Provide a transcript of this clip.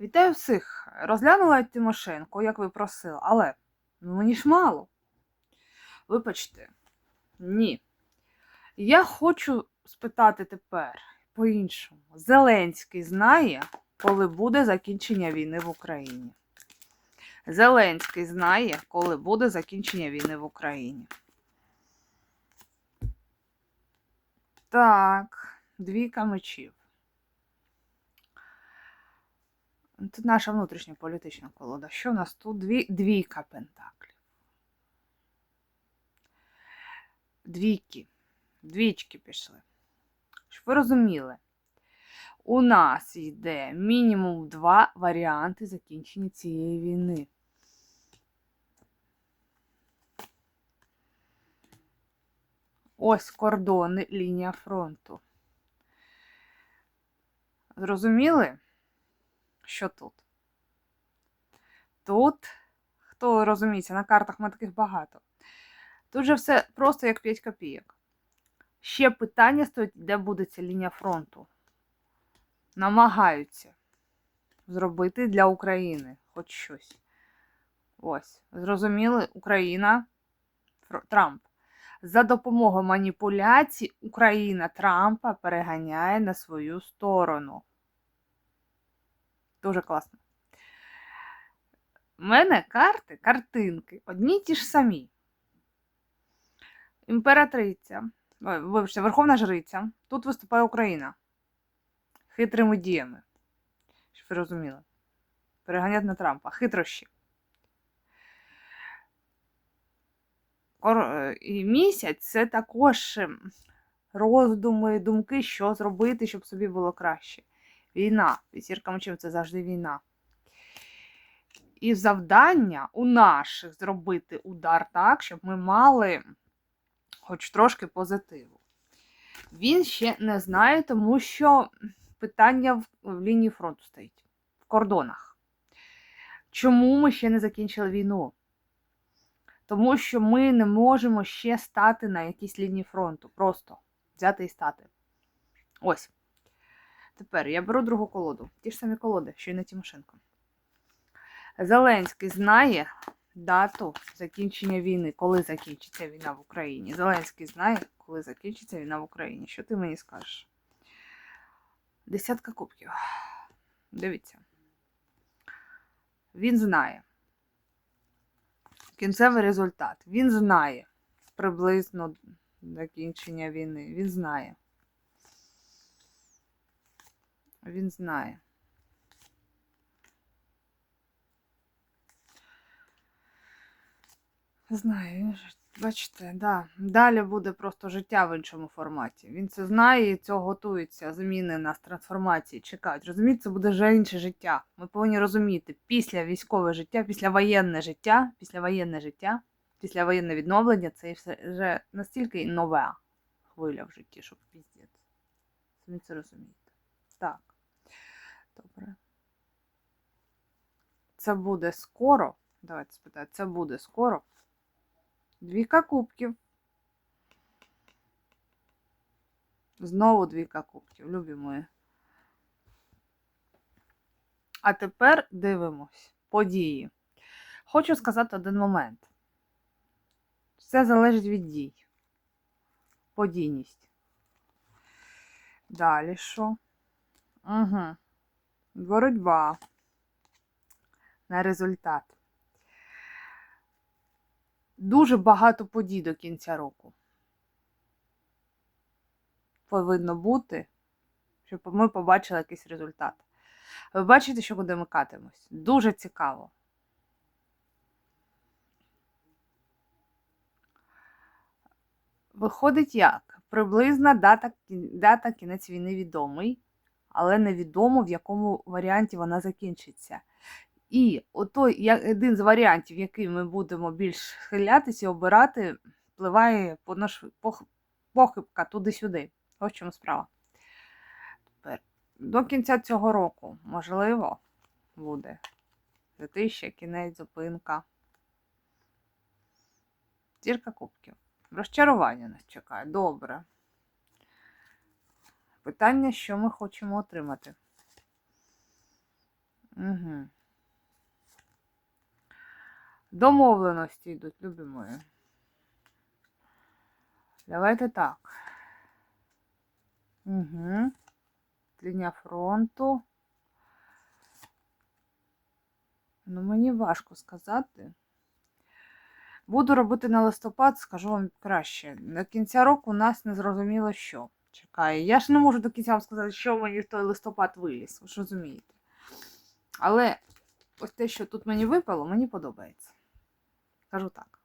Вітаю всіх! Розглянула Тимошенко, як ви просили, але ну, мені ж мало. Вибачте, ні. Я хочу спитати тепер по-іншому. Зеленський знає, коли буде закінчення війни в Україні. Зеленський знає, коли буде закінчення війни в Україні. Так, двійка мечів. Це наша внутрішня політична колода. Що в нас тут? Дві, двійка пентаклів. Двійки. Двічки пішли. Щоб ви розуміли, у нас йде мінімум два варіанти закінчення цієї війни. Ось кордони, лінія фронту. Зрозуміли? Що тут? Тут, хто розуміється, на картах ми таких багато. Тут же все просто як 5 копійок. Ще питання стоїть, де буде ця лінія фронту. Намагаються зробити для України хоч щось. Ось. Зрозуміли, Україна, Трамп. За допомогою маніпуляцій Україна Трампа переганяє на свою сторону. Дуже класно. У мене карти, картинки, одні ті ж самі. Імператриця, ой, вибачте, Верховна Жриця. Тут виступає Україна. Хитрими діями. Щоб ви розуміли. Переганять на Трампа. Хитрощі. Е, І місяць це також ем, роздуми, думки, що зробити, щоб собі було краще. Війна. П'ятірка мечів це завжди війна. І завдання у наших зробити удар так, щоб ми мали хоч трошки позитиву. Він ще не знає, тому що питання в, в лінії фронту стоїть, в кордонах. Чому ми ще не закінчили війну? Тому що ми не можемо ще стати на якійсь лінії фронту. Просто взяти і стати. Ось. Тепер я беру другу колоду. Ті ж самі колоди, що й на Тимошенко. Зеленський знає дату закінчення війни, коли закінчиться війна в Україні. Зеленський знає, коли закінчиться війна в Україні. Що ти мені скажеш? Десятка кубків. Дивіться. Він знає. Кінцевий результат. Він знає приблизно закінчення війни. Він знає. Він знає. Знаю, бачите, да. Далі буде просто життя в іншому форматі. Він це знає і цього готується. Зміни нас, трансформації чекають. Розумієте, це буде вже інше життя. Ми повинні розуміти, після військове життя, після воєнне життя, після воєнне життя, після воєнне відновлення це все вже настільки нова хвиля в житті, що піздець. Самі це розумієте. Так. Добре. Це буде скоро. Давайте спитаю, це буде скоро. Двійка кубків. Знову двійка кубків, любі мої. А тепер дивимось події. Хочу сказати один момент. Все залежить від дій. Подійність. Далі що? Угу. Боротьба на результат. Дуже багато подій до кінця року. Повинно бути, щоб ми побачили якийсь результат. Ви бачите, що куди ми катимось? Дуже цікаво. Виходить як? Приблизна дата, дата кінець війни відомий, але невідомо, в якому варіанті вона закінчиться. І отой один з варіантів, який ми будемо більш схилятися обирати, впливає по наш похибка туди-сюди. Ось чому справа. Тепер до кінця цього року, можливо, буде затища, кінець, зупинка. Зірка кубків. Розчарування нас чекає. Добре. Питання, що ми хочемо отримати. Угу. Домовленості йдуть, любі мої. Давайте так. Угу. Лінія фронту. Ну, мені важко сказати. Буду робити на листопад, скажу вам краще. До кінця року у нас не зрозуміло що чекає. Я ж не можу до кінця вам сказати, що мені в той листопад виліз, ви ж розумієте. Але ось те, що тут мені випало, мені подобається. Кажу так.